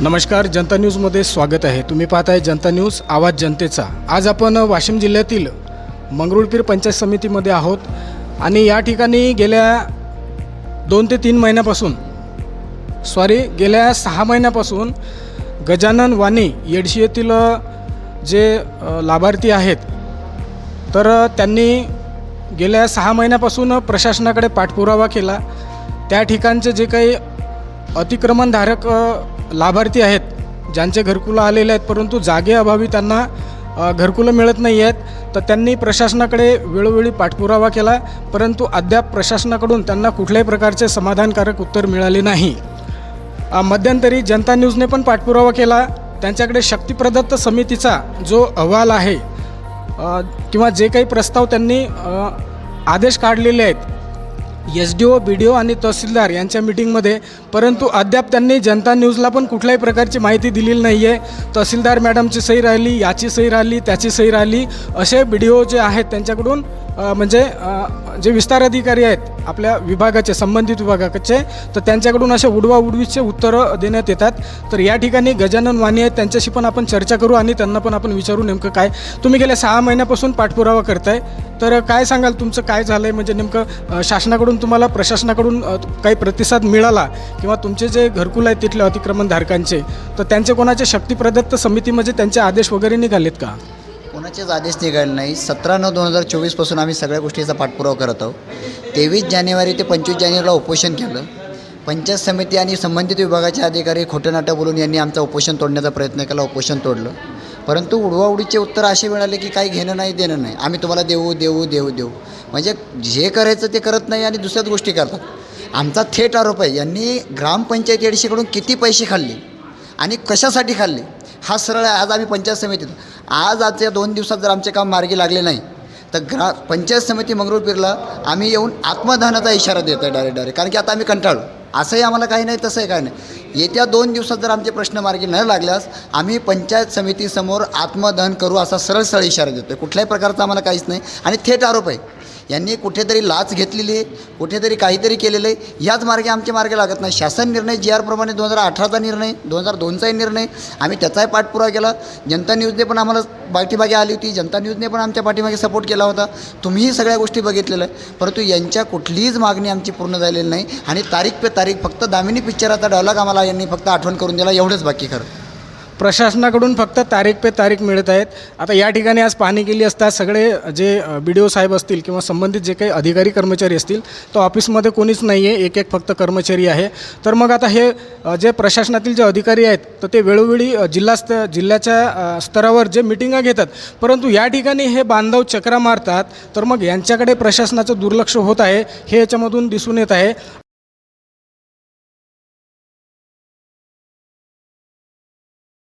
नमस्कार जनता न्यूजमध्ये स्वागत आहे. तुम्ही पाहताय जनता न्यूज आवाज जनतेचा. आज आपण वाशिम जिल्ह्यातील मंगरुळपीर पंचायत समितीमध्ये आहोत आणि या ठिकाणी गेल्या दोन ते तीन महिन्यापासून सॉरी गेल्या सहा महिन्यापासून गजानन वाणी येडशी येथील जे लाभार्थी आहेत तर त्यांनी गेल्या सहा महिन्यापासून प्रशासनाकडे पाठपुरावा केला. त्या ठिकाणचे जे काही अतिक्रमणधारक लाभार्थी आहेत ज्यांचे घरकुलं आलेले आहेत परंतु जागेअभावी त्यांना घरकुलं मिळत नाही आहेत तर त्यांनी प्रशासनाकडे वेळोवेळी पाठपुरावा केला परंतु अद्याप प्रशासनाकडून त्यांना कुठल्याही प्रकारचे समाधानकारक उत्तर मिळाले नाही. मध्यंतरी जनता न्यूजने पण पाठपुरावा केला त्यांच्याकडे शक्तिप्रदत्त समितीचा जो अहवाल आहे किंवा जे काही प्रस्ताव त्यांनी आदेश काढलेले आहेत S D O B D O आणि तहसीलदार यांच्या मिटिंगमध्ये परंतु अद्याप त्यांनी जनता न्यूजला पण कुठल्याही प्रकारची माहिती दिलेली नाही आहे तहसीलदार मॅडमची सही राहिली याची सही राहिली त्याची सही राहिली असे बी डी ओ जे आहेत त्यांच्याकडून म्हणजे जे विस्तार अधिकारी आहेत आपल्या विभागाचे संबंधित विभागाचे तर त्यांच्याकडून असे उडवा उडवीचे उत्तरं देण्यात येतात. तर या ठिकाणी गजानन वाणी आहेत त्यांच्याशी पण आपण चर्चा करू आणि त्यांना पण आपण विचारू नेमकं काय. तुम्ही गेल्या सहा महिन्यापासून पाठपुरावा करताय. तर काय सांगाल तुमचं काय झालं आहे म्हणजे नेमकं शासनाकडून तुम्हाला प्रशासनाकडून काही प्रतिसाद मिळाला किंवा तुमचे जे घरकुल आहेत तिथल्या अतिक्रमणधारकांचे तर त्यांचे कोणाचे शक्तिप्रदत्त समितीमध्ये त्यांचे आदेश वगैरे निघालेत का? कोणाचेच आदेश निघाले नाही. सतरा नऊ दोन हजार चोवीसपासून आम्ही सगळ्या गोष्टीचा पाठपुरावा करत आहोत. तेवीस जानेवारी ते पंचवीस जानेवारीला उपोषण केलं. पंचायत समिती आणि संबंधित विभागाचे अधिकारी खोटं नाटं बोलून यांनी आमचा उपोषण तोडण्याचा प्रयत्न केला उपोषण तोडलं. परंतु उडवाउडीचे उत्तर असे मिळाले की काही घेणं नाही देणं नाही. आम्ही तुम्हाला देऊ देऊ देऊ देऊ. म्हणजे जे करायचं ते करत नाही आणि दुसऱ्याच गोष्टी करतात. आमचा थेट आरोप आहे यांनी ग्रामपंचायत एडशीकडून किती पैसे खाल्ले आणि कशासाठी खाल्ले? हा सरळ आहे. आज आम्ही पंचायत समितीत आज आजच्या दोन दिवसात जर आमचे काम मार्गी लागले नाही तर ग्रा पंचायत समिती मंगरुळपीरला आम्ही येऊन आत्मदहनाचा इशारा देतो आहे डायरेक्ट डायरेक्ट कारण की आता आम्ही कंटाळू. असंही आम्हाला काही नाही तसंही काही नाही. येत्या दोन दिवसात जर आमचे प्रश्न मार्गी न लागल्यास आम्ही पंचायत समितीसमोर आत्मदहन करू असा सरळ सरळ इशारा देतो आहे कुठल्याही प्रकारचा आम्हाला काहीच नाही. आणि थेट आरोप आहे. यांनी कुठेतरी लाच घेतलेली आहे कुठेतरी काहीतरी केलेलं आहे. याच मार्गे आमचे मार्गे लागत नाही. शासन निर्णय जी आरप्रमाणे दोन हजार अठराचा निर्णय दोन हजार दोनचाही निर्णय आम्ही त्याचाही पाठपुरावा केला. जनता न्यूजने पण आम्हाला पाठीमागे आली होती. जनता न्यूजने पण आमच्या पाठीमागे सपोर्ट केला होता. तुम्हीही सगळ्या गोष्टी बघितलेल्या आहे परंतु यांच्या कुठलीच मागणी आमची पूर्ण झालेली नाही. आणि तारीख पे तारीख फक्त दामिनी पिक्चराचा डायलॉग आम्हाला यांनी फक्त आठवण करून दिला. एवढंच बाकी खरं. प्रशासनाकडून फक्त तारीख पे तारीख मिळत आहेत. आता या ठिकाणी आज पाहणी केली असता सगळे जे बी डी ओ साहेब असतील किंवा संबंधित जे काही अधिकारी कर्मचारी असतील तो ऑफिसमध्ये कोणीच नाही आहे एक एक फक्त कर्मचारी आहे. तर मग आता हे जे प्रशासनातील जे अधिकारी आहेत तर ते वेळोवेळी जिल्हा स्त जिल्ह्याच्या स्तरावर जे मिटिंगा घेतात. परंतु या ठिकाणी हे बांधव चक्रा मारतात तर मग यांच्याकडे प्रशासनाचं दुर्लक्ष होत आहे हे याच्यामधून दिसून येत आहे.